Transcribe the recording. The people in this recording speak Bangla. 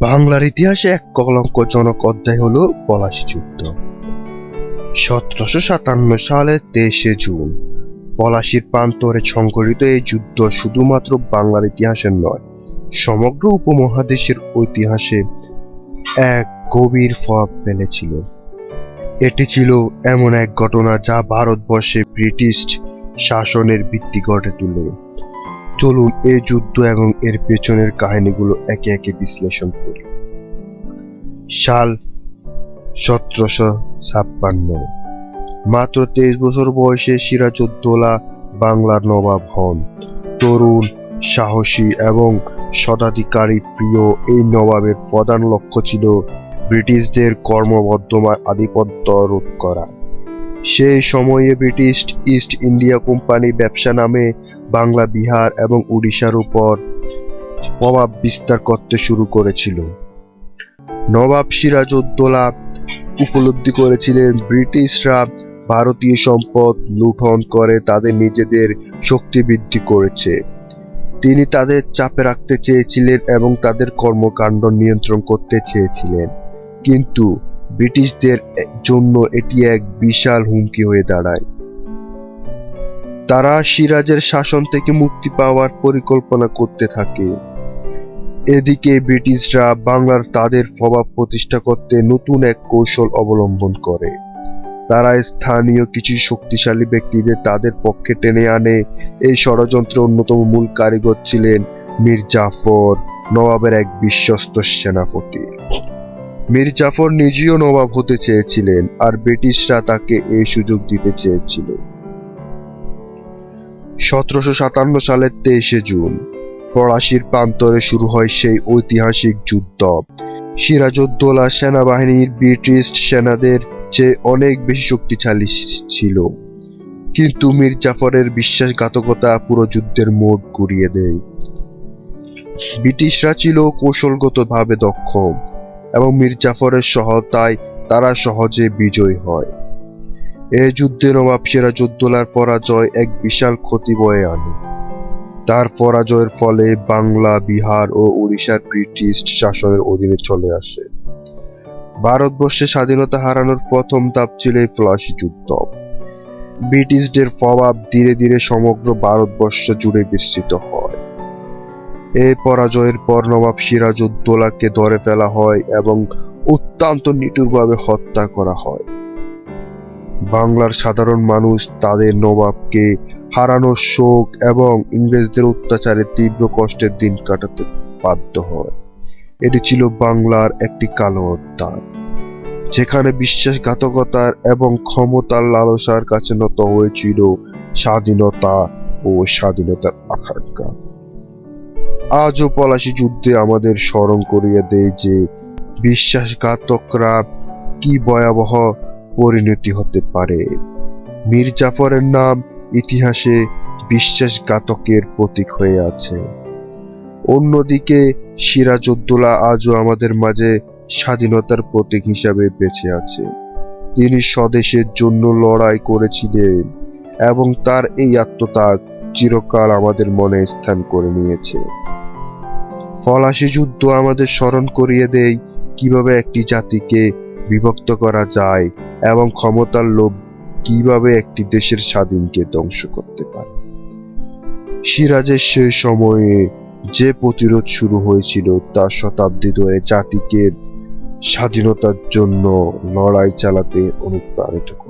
বাংলার ইতিহাসে এক কলঙ্কজনক অধ্যায় হল পলাশী যুদ্ধ। সতেরোশো সাতান্ন সালের তেইশে জুন, পলাশীর প্রান্তরে সংঘটিত এই যুদ্ধ শুধুমাত্র বাংলার ইতিহাসের নয়, সমগ্র উপমহাদেশের ঐতিহাসে এক গভীর প্রভাব ফেলেছিল। এটি ছিল এমন এক ঘটনা যা ভারতবর্ষে ব্রিটিশ শাসনের ভিত্তি গড়ে তোলে। চলুন এই যুদ্ধ এবং এর পেছনের কাহিনীগুলো একে একে বিশ্লেষণ করি। সাল সতেরোশো ছাপ্পান্ন। মাত্র তেইশ বছর বয়সে সিরাজউদ্দৌলা বাংলার নবাব হন। তরুণ, সাহসী এবং শতাধিকারী প্রিয় এই নবাবের প্রধান লক্ষ্য ছিল ব্রিটিশদের কর্মবর্ধমান আধিপত্য রোধ করা। সেই সময়ে ব্রিটিশ ইস্ট ইন্ডিয়া কোম্পানি ব্যবসা নামে বাংলা, বিহার এবং উড়িষ্যার উপর প্রভাব বিস্তার করতে শুরু করেছিল। নবাব সিরাজউদ্দৌলা উপলব্ধি করেছিলেন, ব্রিটিশরা ভারতীয় সম্পদ লুঠন করে তাদের নিজেদের শক্তি বৃদ্ধি করেছে। তিনি তাদের চাপে রাখতে চেয়েছিলেন এবং তাদের কর্মকাণ্ড নিয়ন্ত্রণ করতে চেয়েছিলেন। কিন্তু ব্রিটিশদের জন্য এটি এক বিশাল হুমকি হয়ে দাঁড়ায়। তারা সিরাজের শাসন থেকে মুক্তি পাওয়ার পরিকল্পনা করতে থাকে। এদিকে ব্রিটিশরা বাংলার তাদের প্রভাব প্রতিষ্ঠা করতে নতুন এক কৌশল অবলম্বন করে। তারা স্থানীয় কিছু শক্তিশালী ব্যক্তিদের তাদের পক্ষে টেনে আনে। এই ষড়যন্ত্রের অন্যতম মূল কারিগর ছিলেন মীর জাফর নবাবের এক বিশ্বস্ত সেনাপতি। মীর জাফর নিজেও নবাব হতে চেয়েছিলেন আর ব্রিটিশরা তাকে এই সুযোগ দিতে চেয়েছিল। সতেরোশো সাতান্ন সালের তেইশে জুন, ফরাসির প্রান্তরে শুরু হয় সেই ঐতিহাসিক যুদ্ধ। সিরাজউদ্দৌলা সেনাবাহিনীর ব্রিটিশ সেনাদের চেয়ে অনেক বেশি শক্তিশালী ছিল। কিন্তু মীর জাফরের বিশ্বাসঘাতকতা পুরো যুদ্ধের মোড় ঘুরিয়ে দেয়। ব্রিটিশরা ছিল কৌশলগতভাবে দক্ষ। এবং মীর জাফরের সহায়তায় তারা সহজে বিজয়ী হয়। এই যুদ্ধে নবাব সিরাজউদ্দৌলার পরাজয় এক বিশাল ক্ষতি বয়ে আনে। তার পরাজয়ের ফলে বাংলা, বিহার ও উড়িষ্যার ব্রিটিশ শাসনের অধীনে চলে আসে। ভারতবর্ষে স্বাধীনতা হারানোর প্রথম ধাপ ছিল এই ফরাসি যুদ্ধ। ব্রিটিশদের প্রভাব ধীরে ধীরে সমগ্র ভারতবর্ষ জুড়ে বিস্তৃত হয়। এই পরাজয়ের পর নবাব সিরাজউদ্দৌলাকে ধরে ফেলা হয় এবং অত্যন্ত নিটুরভাবে হত্যা করা হয়। বাংলার সাধারণ মানুষ তাদের নবাবকে হারানোর শোক এবং ইংরেজদের অত্যাচারে তীব্র কষ্টের দিন কাটাতে বাধ্য হয়। এটি ছিল বাংলার একটি কালো অধ্যায়, যেখানে বিশ্বাসঘাতকতার এবং ক্ষমতার লালসার কাছে নত হয়েছিল স্বাধীনতা ও স্বাধীনতার আকাঙ্ক্ষা। আজও পলাশী যুদ্ধে আমাদের স্মরণ করিয়ে দেয় যে বিশ্বাসঘাতকরা কি ভয়াবহ পরিণতি হতে পারে। মীর জাফরের নাম ইতিহাসে বিশ্বাসঘাতকের প্রতীক হয়ে আছে। অন্যদিকে সিরাজউদ্দৌলা আজও আমাদের মাঝে স্বাধীনতার প্রতীক হিসাবে বেঁচে আছে। তিনি স্বদেশের জন্য লড়াই করেছিলেন এবং তার এই আত্মত্যাগ চিরকাল আমাদের মনে স্থান করে নিয়েছে। ফলাশি যুদ্ধ আমাদের স্মরণ করিয়ে দেয় কীভাবে একটি জাতিকে বিভক্ত করা যায় এবং ক্ষমতার লোভ কীভাবে একটি দেশের স্বাধীনকে ধ্বংস করতে পারে। সিরাজের সেই সময়ে যে প্রতিরোধ শুরু হয়েছিল তা শতাব্দী ধরে জাতিকে স্বাধীনতার জন্য লড়াই চালাতে অনুপ্রাণিত করে